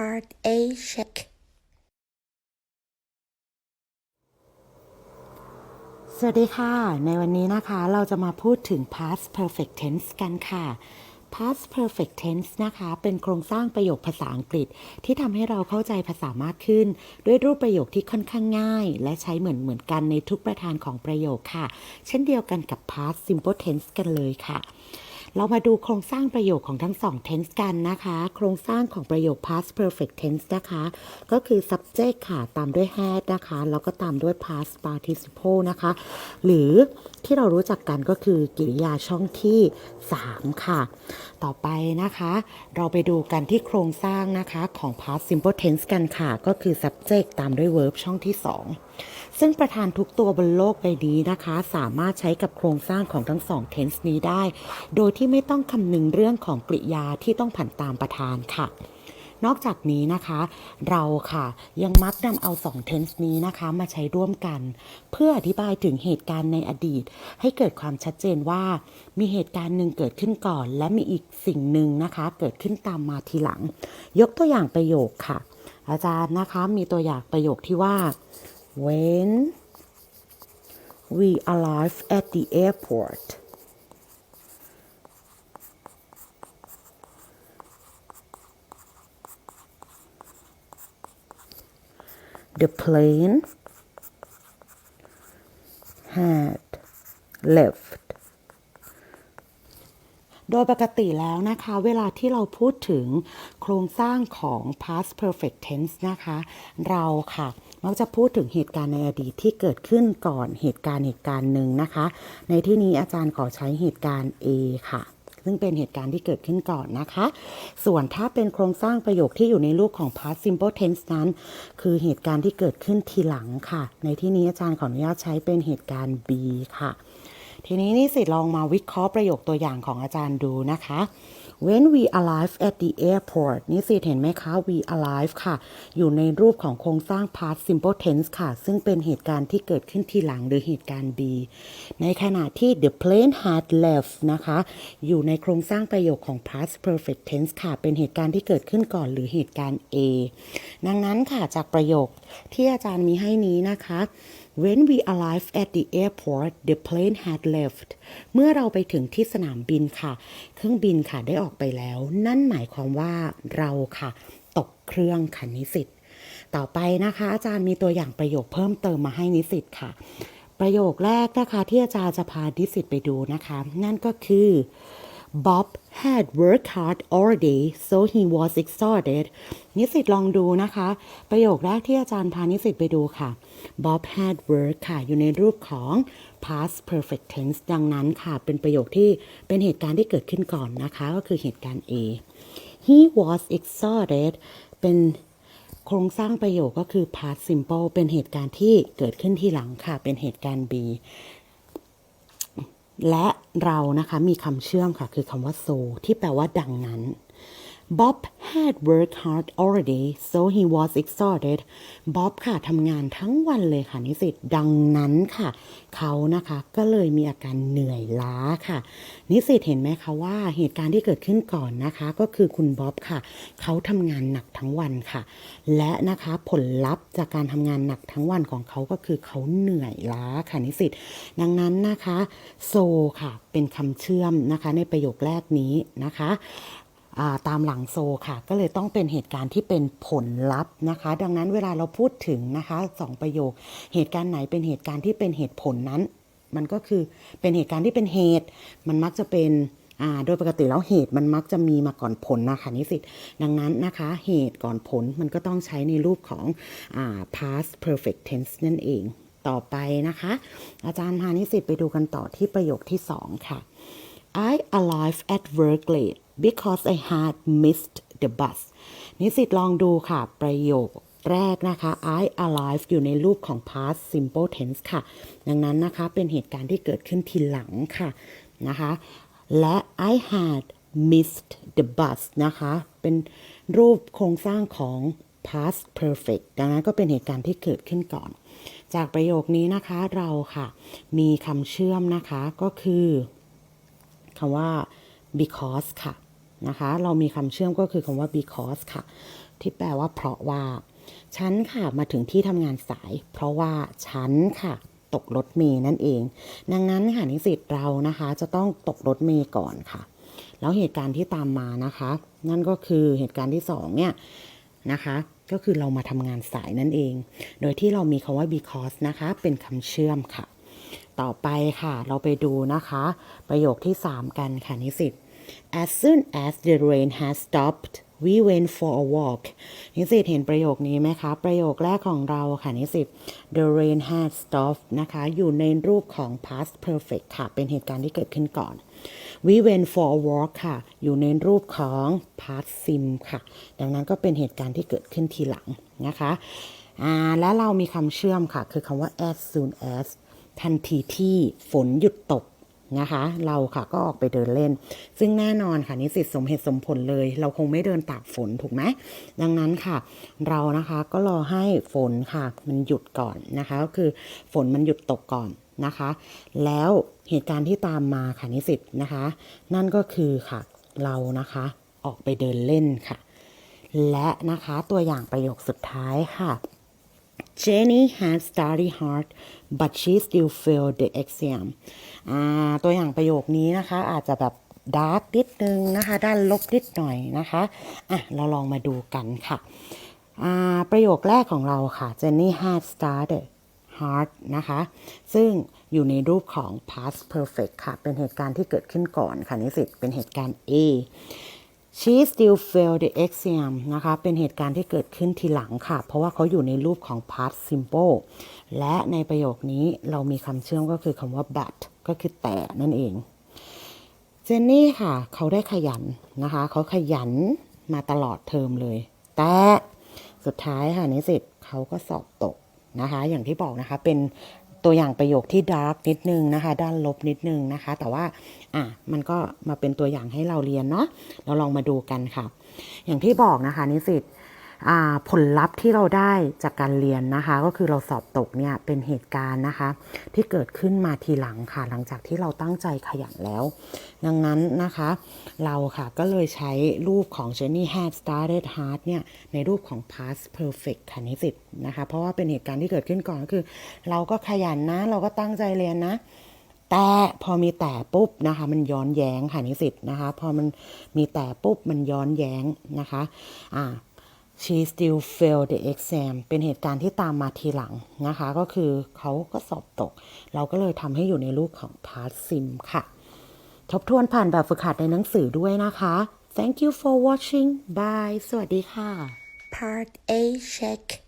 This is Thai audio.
Part A check สวัสดีค่ะ ในวันนี้นะคะเราจะมาพูดถึง past perfect tense กันค่ะ past perfect tense นะคะ เป็นโครงสร้างประโยคภาษาอังกฤษ ที่ทำให้เราเข้าใจภาษามากขึ้น ด้วยรูปประโยคที่ค่อนข้างง่าย และใช้เหมือนเหมือนกันในทุกประธานของประโยคค่ะ เช่นเดียวกันกับ past simple tense กันเลยค่ะ เรามาดูโครงสร้างประโยคของทั้งสอง tense กันนะคะ โครงสร้างของประโยค past perfect tense นะคะ ก็คือ subject ค่ะ ตามด้วย had นะคะ แล้วก็ตามด้วย past participle นะคะ หรือที่เรารู้จักกันก็คือ กริยาช่องที่ 3 ค่ะ ต่อไปนะคะ เราไปดูกันที่โครงสร้างนะคะของ past simple tense กันค่ะ ก็คือ subject ตามด้วย verb ช่องที่ 2 ซึ่งประธานทุกตัวบนโลกใบนี้นะคะ สามารถใช้กับโครงสร้างของทั้งสอง tense นี้ได้ โดยที่ไม่ต้องคำนึงเรื่องของกริยาที่ต้องผันตามประธานค่ะ นอกจากนี้นะคะ เราค่ะยังมักนำเอาสอง tense นี้นะคะ มาใช้ร่วมกัน เพื่ออธิบายถึงเหตุการณ์ในอดีต ให้เกิดความชัดเจนว่า มีเหตุการณ์หนึ่งเกิดขึ้นก่อน และมีอีกสิ่งหนึ่งนะคะ เกิดขึ้นตามมาทีหลัง ยกตัวอย่างประโยคค่ะ อาจารย์นะคะมีตัวอย่างประโยคที่ว่า when we arrive at the airport the plane had left โดยปกติแล้วนะคะ เวลาที่เราพูดถึงโครงสร้างของ past perfect tense นะคะ เราค่ะมักจะพูดถึงเหตุการณ์ในอดีตที่เกิดขึ้นก่อนเหตุการณ์เหตุการณ์หนึ่งนะคะ ในที่นี้อาจารย์ขอใช้เหตุการณ์ A ค่ะ ซึ่งเป็นเหตุการณ์ที่เกิดขึ้นก่อนนะคะ ส่วนถ้าเป็นโครงสร้างประโยคที่อยู่ในรูปของ past simple tense นั้น คือเหตุการณ์ที่เกิดขึ้นทีหลังค่ะ ในที่นี้อาจารย์ขออนุญาตใช้เป็นเหตุการณ์ B ค่ะ ทีนี้นิสิตลองมาวิเคราะห์ประโยคตัวอย่างของอาจารย์ดูนะคะ when we arrive at the airport นิสิเห็นไหมคะ we arrive ค่ะ อยู่ในรูปของโครงสร้าง past simple tense ค่ะ ซึ่งเป็นเหตุการณ์ที่เกิดขึ้นทีหลังหรือเหตุการณ์ B ในขณะที่ the plane had left นะคะ อยู่ในโครงสร้างประโยคของ past perfect tense ค่ะ เป็นเหตุการณ์ที่เกิดขึ้นก่อนหรือเหตุการณ์ A ดังนั้นค่ะจากประโยคที่อาจารย์มีให้นี้นะคะ When we arrived at the airport the plane had left เมื่อเราไปถึงที่สนามบินค่ะ เครื่องบินค่ะได้ออกไปแล้ว นั่นหมายความว่าเราค่ะ ตกเครื่องค่ะนิสิต ต่อไปนะคะ อาจารย์มีตัวอย่างประโยคเพิ่มเติมมาให้นิสิตค่ะ ประโยคแรกนะคะที่อาจารย์จะพานิสิตไปดูนะคะ นั่นก็คือ Bob had worked hard all day so he was exhausted นิสิตลองดูนะคะ ประโยคแรกที่อาจารย์พานิสิตไปดูค่ะ Bob had worked ค่ะ อยู่ในรูปของ past perfect tense ดังนั้นค่ะ เป็นประโยคที่เป็นเหตุการณ์ที่เกิดขึ้นก่อนนะคะ ก็คือเหตุการณ์ A he was exhausted เป็นโครงสร้างประโยคก็คือ past simple เป็นเหตุการณ์ที่เกิดขึ้นทีหลังค่ะ เป็นเหตุการณ์ B และเรานะคะมีคำเชื่อมค่ะ คือคำว่าโซ ที่แปลว่าดังนั้น Bob had worked hard already so he was exhausted Bob ค่ะทำงานทั้งวันเลยค่ะนิสิตดังนั้นค่ะ เขานะคะก็เลยมีอาการเหนื่อยล้าค่ะ นิสิตเห็นไหมคะว่าเหตุการณ์ที่เกิดขึ้นก่อนนะคะ ก็คือคุณบ๊อบค่ะ เขาทำงานหนักทั้งวันค่ะ และนะคะผลลัพธ์จากการทำงานหนักทั้งวันของเขาก็คือเขาเหนื่อยล้าค่ะนิสิตดังนั้นนะคะ so ค่ะเป็นคำเชื่อมนะคะในประโยคแรกนี้นะคะ ตามหลังโซค่ะ ก็เลยต้องเป็นเหตุการณ์ที่เป็นผลลัพธ์นะคะ ดังนั้นเวลาเราพูดถึงนะคะสองประโยค เหตุการณ์ไหนเป็นเหตุการณ์ที่เป็นเหตุผลนั้น มันก็คือเป็นเหตุการณ์ที่เป็นเหตุ มันมักจะเป็นโดยปกติแล้วเหตุมันมักจะมีมาก่อนผลนะคะนิสิตดังนั้นนะคะเหตุก่อนผลมันก็ต้องใช้ในรูปของอ past perfect tense นั่นเอง ต่อไปนะคะ อาจารย์พานิสิตไปดูกันต่อที่ประโยคที่สองค่ะ I arrive at work late because I had missed the bus นิสิตลองดูค่ะ ประโยคแรกนะคะ I arrived อยู่ในรูปของ past simple tense ค่ะ ดังนั้นนะคะเป็นเหตุการณ์ที่เกิดขึ้นทีหลังค่ะนะคะ และ I had missed the bus นะคะ เป็นรูปโครงสร้างของ past perfect ดังนั้นก็เป็นเหตุการณ์ที่เกิดขึ้นก่อน จากประโยคนี้นะคะเราค่ะ มีคำเชื่อมนะคะก็คือคำว่า because ค่ะ นะคะ เรามีคำเชื่อมก็คือคำว่า because ค่ะ ที่แปลว่าเพราะว่า ฉันค่ะมาถึงที่ทำงานสาย เพราะว่าฉันค่ะตกรถเมย์นั่นเอง ดังนั้นค่ะนิสิตเรานะคะจะต้องตกรถเมย์ก่อนค่ะ แล้วเหตุการณ์ที่ตามมานะคะ นั่นก็คือเหตุการณ์ที่สองเนี่ยนะคะก็คือเรามาทำงานสายนั่นเอง โดยที่เรามีคำว่า because นะคะ เป็นคำเชื่อมค่ะ ต่อไปค่ะ เราไปดูนะคะ ประโยคที่ 3 กันค่ะนิสิต As soon as the rain has stopped we went for a walk นิสิตเห็นประโยคนี้ไหมคะ ประโยคแรกของเราค่ะนิสิต the rain has stopped นะคะ อยู่ในรูปของ past perfect ค่ะ เป็นเหตุการณ์ที่เกิดขึ้นก่อน we went for a walk ค่ะ อยู่ในรูปของ past sim ค่ะ ดังนั้นก็เป็นเหตุการณ์ที่เกิดขึ้นทีหลังนะคะอ่าและเรามีคำเชื่อมค่ะ คือคำว่า as soon as ทันทีที่ฝนหยุดตก นะคะ เราค่ะก็ออกไปเดินเล่น ซึ่งแน่นอนค่ะนิสิตสมเหตุสมผลเลย เราคงไม่เดินตากฝนถูกไหมดังนั้นค่ะ เรานะคะก็รอให้ฝนค่ะมันหยุดก่อนนะคะก็คือฝนมันหยุดตกก่อนนะคะ แล้วเหตุการณ์ที่ตามมาค่ะนิสิตนะคะ นั่นก็คือค่ะเรานะคะออกไปเดินเล่นค่ะ และนะคะตัวอย่างประโยคสุดท้ายค่ะ Jenny had studied hard but she still failed the exam อ่าตัวอย่างประโยคนี้นะคะ อาจจะแบบดาร์กนิดนึงนะคะ ด้านลบนิดหน่อยนะคะอะเราลองมาดูกันค่ะอ่าประโยคแรกของเราค่ะ Jenny had studied hard นะคะ ซึ่งอยู่ในรูปของ past perfect ค่ะ เป็นเหตุการณ์ที่เกิดขึ้นก่อนค่ะนิสิตเป็นเหตุการณ์ A she still failed the exam นะคะ เป็นเหตุการณ์ที่เกิดขึ้นทีหลังค่ะ เพราะว่าเขาอยู่ในรูปของ past simple และในประโยคนี้เรามีคำเชื่อมก็คือคำว่า but ก็คือแต่นั่นเอง เจนนี่ค่ะ เขาได้ขยันนะคะ เขาขยันมาตลอดเทอมเลย แต่สุดท้ายค่ะนิสิตเขาก็สอบตกนะคะ อย่างที่บอกนะคะ เป็น ตัวอย่างประโยคที่ดาร์กนิดนึงนะคะ ด้านลบนิดนึงนะคะ แต่ว่าอะมันก็มาเป็นตัวอย่างให้เราเรียนเนาะเราลองมาดูกันค่ะ อย่างที่บอกนะคะนิสิต ผลลัพธ์ที่เราได้จากการเรียนนะคะ ก็คือเราสอบตกเนี่ยเป็นเหตุการณ์นะคะ ที่เกิดขึ้นมาทีหลังค่ะ หลังจากที่เราตั้งใจขยันแล้ว ดังนั้นนะคะ เราค่ะก็เลยใช้รูปของ Jenny had started hard เนี่ยในรูปของ past perfect ค่ะนิสิตนะคะ เพราะว่าเป็นเหตุการณ์ที่เกิดขึ้นก่อนก็คือ เราก็ขยันนะ เราก็ตั้งใจเรียนนะแต่พอมีแต่ปุ๊บนะคะมันย้อนแย้งค่ะนิสิตนะคะ พอมันมีแต่ปุ๊บมันย้อนแย้งนะคะอ่า she still failed the exam เป็นเหตุการณ์ที่ตามมาทีหลังนะคะ ก็คือเขาก็สอบตก เราก็เลยทำให้อยู่ในรูปของ past sim ค่ะ ทบทวนผ่านแบบฝึกหัดในหนังสือด้วยนะคะ thank you for watching bye สวัสดีค่ะ Part A check